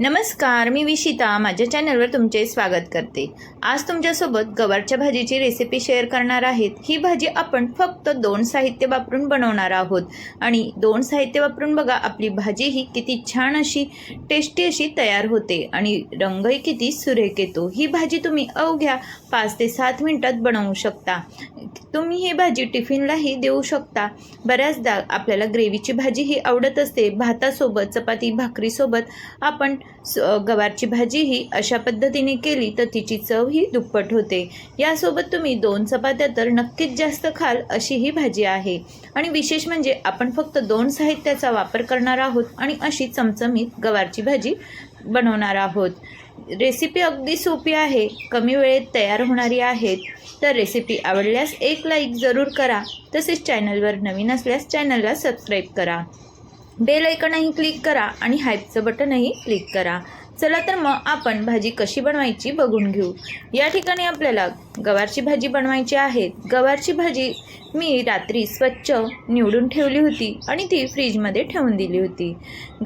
नमस्कार मी विशिता. माझ्या चॅनलवर तुमचे स्वागत करते. आज तुमच्यासोबत गवारच्या भाजीची रेसिपी शेअर करणार आहेत. ही भाजी आपण फक्त दोन साहित्य वापरून बनवणार आहोत. आणि दोन साहित्य वापरून बघा आपली भाजी ही किती छान अशी टेस्टी अशी तयार होते आणि रंगही किती सुरेख येतो. ही भाजी तुम्ही अवघ्या पाच ते सात मिनटात बनवू शकता. तुम्ही ही भाजी टिफिनलाही देऊ शकता. बऱ्याचदा आपल्याला ग्रेव्हीची भाजी ही आवडत असते. भातासोबत चपाती भाकरीसोबत आपण स गवारची भाजी ही अशा पद्धतीने केली तर तिची चव ही दुप्पट होते. यासोबत तुम्ही दोन चपात्या तर नक्कीच जास्त खाल अशी ही भाजी आहे. आणि विशेष म्हणजे आपण फक्त दोन साहित्याचा वापर करणार आहोत आणि अशी चमचमीत गवारची भाजी बनवणार आहोत. रेसिपी अगदी सोपी आहे कमी वेळेत तयार होणारी आहेत. तर रेसिपी आवडल्यास एक लाईक जरूर करा. तसेच चॅनलवर नवीन असल्यास चॅनलला सबस्क्राईब करा. बेल ऐकनही क्लिक करा आणि हायपचं बटनही क्लिक करा. चला तर मग आपण भाजी कशी बनवायची बघून घेऊ. या ठिकाणी आपल्याला गवारची भाजी बनवायची आहे. गवारची भाजी मी रात्री स्वच्छ निवडून ठेवली होती आणि ती फ्रीजमध्ये ठेवून दिली होती.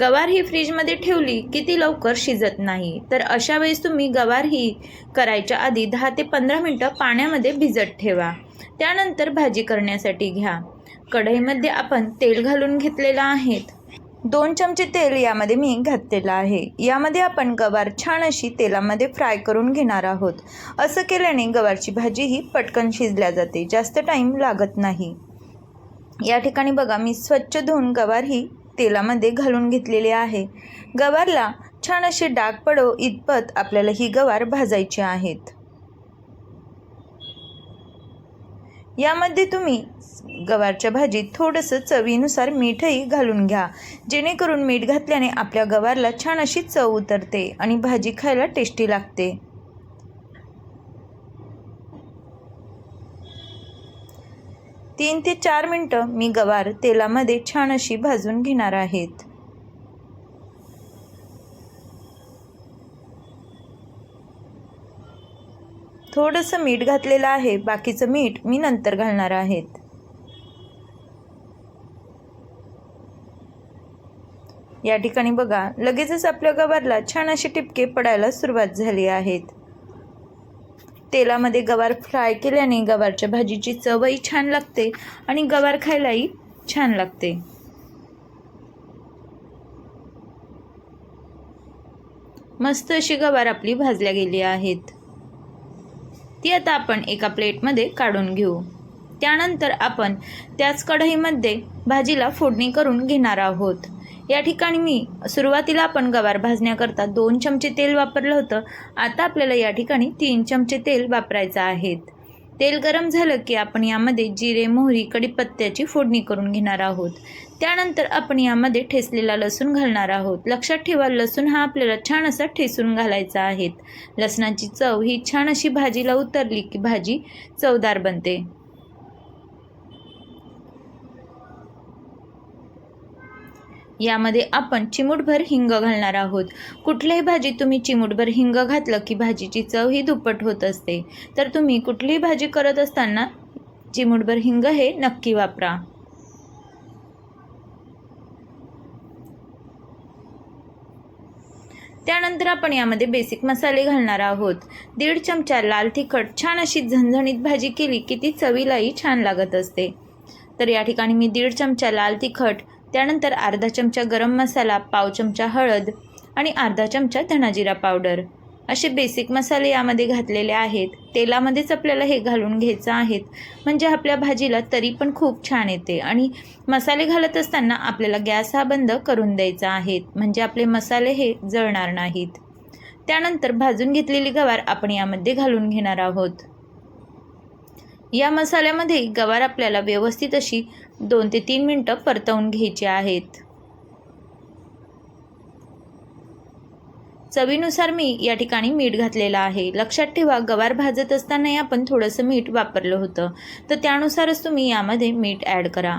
गवार ही फ्रीजमध्ये ठेवली की ती लवकर शिजत नाही. तर अशा वेळेस तुम्ही गवार ही करायच्या आधी दहा ते पंधरा मिनटं पाण्यामध्ये भिजत ठेवा. त्यानंतर भाजी करण्यासाठी घ्या. कढईमध्ये आपण तेल घालून घेतलेलं आहेत दोन चमचे तेल यामध्ये मी घातलेलं आहे. यामध्ये आपण गवार छान अशी तेलामध्ये फ्राय करून घेणार आहोत. असं केल्याने गवारची भाजी ही पटकन शिजल्या जाते. जास्त टाईम लागत नाही. या ठिकाणी बघा मी स्वच्छ धुवून गवार ही तेलामध्ये घालून घेतलेली आहे. गवारला छान असे डाग पडो इतपत आपल्याला ही गवार भाजायची आहेत. यामध्ये तुम्ही गवारच्या भाजीत थोडंसं चवीनुसार मीठही घालून घ्या. जेणेकरून मीठ घातल्याने आपल्या गवारला छान अशी चव उतरते आणि भाजी खायला टेस्टी लागते. तीन ते चार मिनटं मी गवार तेलामध्ये छान अशी भाजून घेणार आहेत. थोडंसं मीठ घातलेलं आहे. बाकीचं मीठ मी नंतर घालणार आहेत. या ठिकाणी बघा लगेचच आपल्या गवारला छान असे टिपके पडायला सुरुवात झाली आहेत. तेलामध्ये गवार फ्राय केल्याने गवारच्या भाजीची चवही छान लागते आणि गवार खायलाही छान लागते. मस्त अशी गवार आपली भाजल्या गेली आहेत. ती आता आपण एका प्लेटमध्ये काढून घेऊ. त्यानंतर आपण त्याच कढईमध्ये भाजीला फोडणी करून घेणार आहोत. या ठिकाणी मी सुरुवातीला आपण गवार भाजण्याकरता दोन चमचे तेल वापरलं होतं. आता आपल्याला या ठिकाणी तीन चमचे तेल वापरायचं आहेत तेल गरम झालं की आपण यामध्ये जिरे मोहरी कढीपत्त्याची फोडणी करून घेणार आहोत. त्यानंतर आपण यामध्ये ठेसलेला लसूण घालणार आहोत. लक्षात ठेवा लसूण हा आपल्याला छान असा ठेसून घालायचा आहे. लसणाची चव ही छान अशी भाजीला उतरली की भाजी चवदार बनते. यामध्ये आपण चिमूटभर हिंग घालणार आहोत. कुठल्याही भाजीत तुम्ही चिमूटभर हिंग घातलं की भाजीची चव ही दुप्पट होत असते. तर तुम्ही कुठलीही भाजी करत असताना चिमूटभर हिंग हे नक्की वापरा. त्यानंतर आपण यामध्ये बेसिक मसाले घालणार आहोत. दीड चमचा लाल तिखट छान अशी झणझणीत भाजी केली की ती चवीलाही छान लागत असते. तर या ठिकाणी मी दीड चमचा लाल तिखट त्यानंतर अर्धा चमचा गरम मसाला पाव चमचा हळद आणि अर्धा चमचा धणाजिरा पावडर. असे बेसिक मसाले यामध्ये घातलेले आहेत. तेलामध्येच आपल्याला हे घालून घ्यायचं आहेत. म्हणजे आपल्या भाजीला तरी पण खूप छान येते आणि मसाले घालत असताना आपल्याला गॅस हा बंद करून द्यायचा आहे. म्हणजे आपले मसाले हे जळणार नाहीत. त्यानंतर भाजून घेतलेली गवार आपण यामध्ये घालून घेणार आहोत. या मसाल्यामध्ये गवार आपल्याला व्यवस्थित अशी दोन ते तीन मिनटं परतवून घ्यायची आहेत. चवीनुसार मी या ठिकाणी मीठ घातलेलं आहे. लक्षात ठेवा गवार भाजत असतानाही आपण थोडंसं मीठ वापरलं होतं. तर त्यानुसारच तुम्ही यामध्ये मीठ ॲड करा.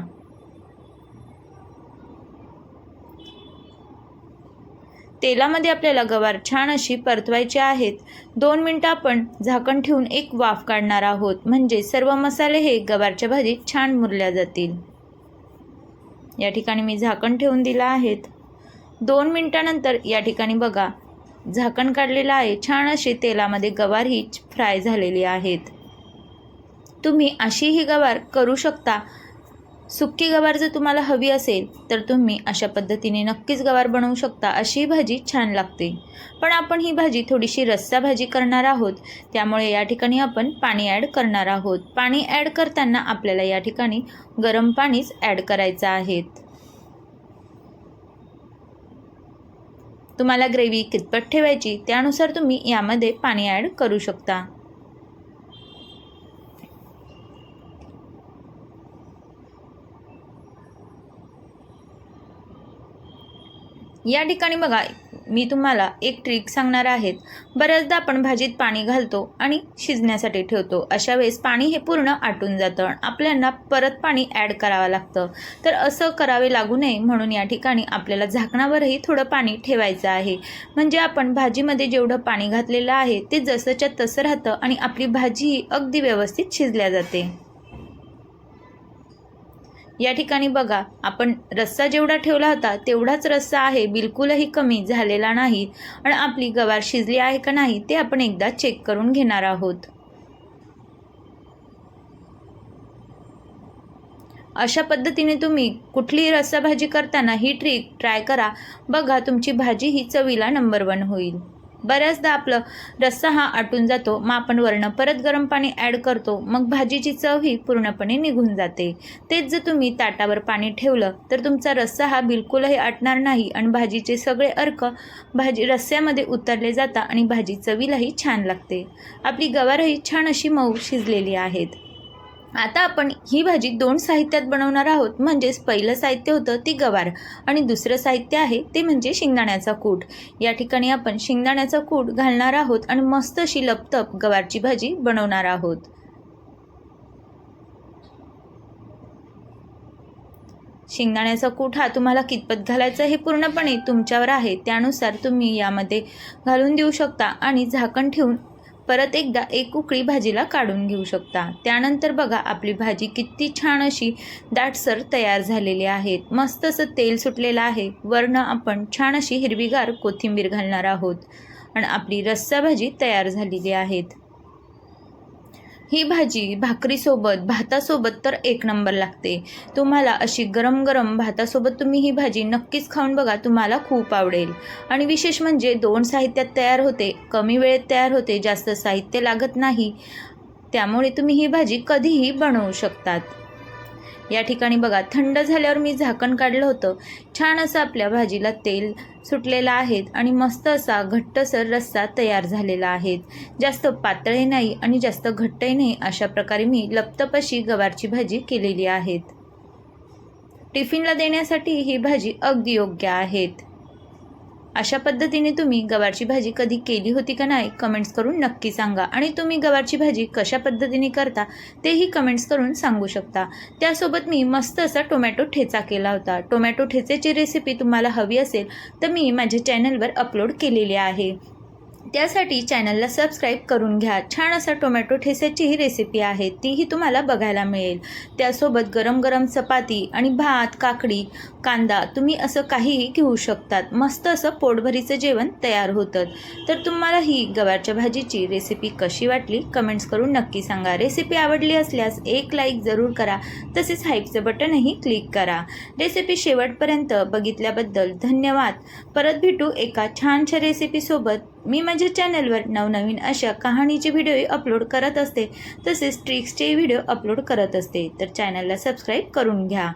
तेलामध्ये आपल्याला गवार छान अशी परतवायची आहेत. दोन मिनटं आपण झाकण ठेवून एक वाफ काढणार आहोत. म्हणजे सर्व मसाले हे गवारच्या भाजीत छान मुरल्या जातील. या ठिकाणी मी झाकण ठेवून दिलं आहेत. दोन मिनटानंतर या ठिकाणी बघा झाकण काढलेलं आहे. छान असे तेलामध्ये गवार ही फ्राय झालेली आहेत. तुम्ही अशी ही गवार करू शकता. सुक्की गवार जर तुम्हाला हवी असेल तर तुम्ही अशा पद्धतीने नक्कीच गवार बनवू शकता. अशी ही भाजी छान लागते. पण आपण ही भाजी थोडीशी रस्सा भाजी करणार आहोत. त्यामुळे या ठिकाणी आपण पाणी ॲड करणार आहोत. पाणी ॲड करताना आपल्याला या ठिकाणी गरम पाणीच ॲड करायचं आहे. तुम्हाला ग्रेव्ही कितपत ठेवायची त्यानुसार तुम्ही यामध्ये पाणी ॲड करू शकता. या ठिकाणी बघा मी तुम्हाला एक ट्रिक सांगणार आहेत. बऱ्याचदा आपण भाजीत पाणी घालतो आणि शिजण्यासाठी ठेवतो. अशा वेळेस पाणी हे पूर्ण आटून जातं आपल्याला परत पाणी ॲड करावं लागतं. तर असं करावे लागू नये म्हणून या ठिकाणी आपल्याला झाकणावरही थोडं पाणी ठेवायचं आहे. म्हणजे आपण भाजीमध्ये जेवढं पाणी घातलेलं आहे ते जसंच्या तसं राहतं आणि आपली भाजीही अगदी व्यवस्थित शिजल्या जाते. या ठिकाणी बघा आपण रस्सा जेवढा ठेवला होता तेवढाच रस्सा आहे बिलकुलही कमी झालेला नाही. आणि आपली गवार शिजली आहे का नाही ते आपण एकदा चेक करून घेणार आहोत. अशा पद्धतीने तुम्ही कुठलीही रस्सा भाजी करताना ही ट्रिक ट्राय करा. बघा तुमची भाजी ही चवीला नंबर वन होईल. बऱ्याचदा आपलं रस्सा हा आटून जातो मग आपण वरणं परत गरम पाणी ॲड करतो मग भाजीची चव ही पूर्णपणे निघून जाते. तेच जर तुम्ही ताटावर पाणी ठेवलं तर तुमचा रस्सा हा बिलकुलही आटणार नाही आणि भाजीचे सगळे अर्क भाजी रस्स्यामध्ये उतरले जातात आणि भाजी चवीलाही छान लागते. आपली गवारही छान अशी मऊ शिजलेली आहेत. आता आपण ही भाजी दोन साहित्यात बनवणार आहोत. म्हणजेच पहिलं साहित्य होतं ती गवार आणि दुसरं साहित्य आहे ते म्हणजे शेंगदाण्याचा कूट. या ठिकाणी आपण शेंगदाण्याचा कूट घालणार आहोत आणि मस्त अशी लपतप गवारची भाजी बनवणार आहोत. शेंगदाण्याचा कूट हा तुम्हाला कितपत घालायचा हे पूर्णपणे तुमच्यावर आहे. त्यानुसार तुम्ही यामध्ये घालून देऊ शकता आणि झाकण ठेवून परत एकदा एक उकळी भाजीला काढून घेऊ शकता. त्यानंतर बघा आपली भाजी किती छान अशी दाटसर तयार झालेली आहेत मस्त असं तेल सुटलेलं आहे. वरनं आपण छान अशी हिरवीगार कोथिंबीर घालणार आहोत. आणि आपली रस्सा भाजी तयार झालेली आहेत ही भाजी भाकरीसोबत भातासोबत तर एक नंबर लागते. तुम्हाला अशी गरम गरम भातासोबत तुम्ही ही भाजी नक्कीच खाऊन बघा तुम्हाला खूप आवडेल. आणि विशेष म्हणजे दोन साहित्यात तयार होते कमी वेळेत तयार होते जास्त साहित्य लागत नाही. त्यामुळे तुम्ही ही भाजी कधीही बनवू शकतात. या ठिकाणी बघा थंड झाल्यावर मी झाकण काढलं होतं. छान असं आपल्या भाजीला तेल सुटलेलं आहेत आणि मस्त असा घट्टसर रस्सा तयार झालेला आहे जास्त पातळही नाही आणि जास्त घट्टही नाही अशा प्रकारे मी लपतपशी गवारची भाजी केलेली आहेत. टिफिनला देण्यासाठी ही भाजी अगदी योग्य आहेत. अशा पद्धतीने तुम्ही गवारची भाजी कधी केली होती का नाही कमेंट्स करून नक्की सांगा. आणि तुम्ही गवारची भाजी कशा पद्धतीने करता तेही कमेंट्स करून सांगू शकता. त्यासोबत मी मस्त असा टोमॅटो ठेचा केला होता. टोमॅटो ठेचेची रेसिपी तुम्हाला हवी असेल तर मी माझ्या चॅनलवर अपलोड केलेली आहे. त्यासाठी चॅनलला सबस्क्राईब करून घ्या. छान असा टोमॅटो ठेस्याची ही रेसिपी आहे तीही तुम्हाला बघायला मिळेल. त्यासोबत गरम गरम चपाती आणि भात काकडी कांदा तुम्ही असं काहीही घेऊ शकतात. मस्त असं पोटभरीचं जेवण तयार होतं. तर तुम्हाला ही गवारच्या भाजीची रेसिपी कशी वाटली? कमेंट्स करून नक्की सांगा. रेसिपी आवडली असल्यास एक लाईक जरूर करा. तसेच हाईपचं बटनही क्लिक करा. रेसिपी शेवटपर्यंत बघितल्याबद्दल धन्यवाद. परत भेटू एका छानशा रेसिपीसोबत मी माझ्या चॅनलवर नवनवीन अशा कहाणीचे व्हिडिओ अपलोड करत असते तसेच ट्रिक्सचे व्हिडिओ अपलोड करत असते. तर चॅनलला सबस्क्राईब करून घ्या.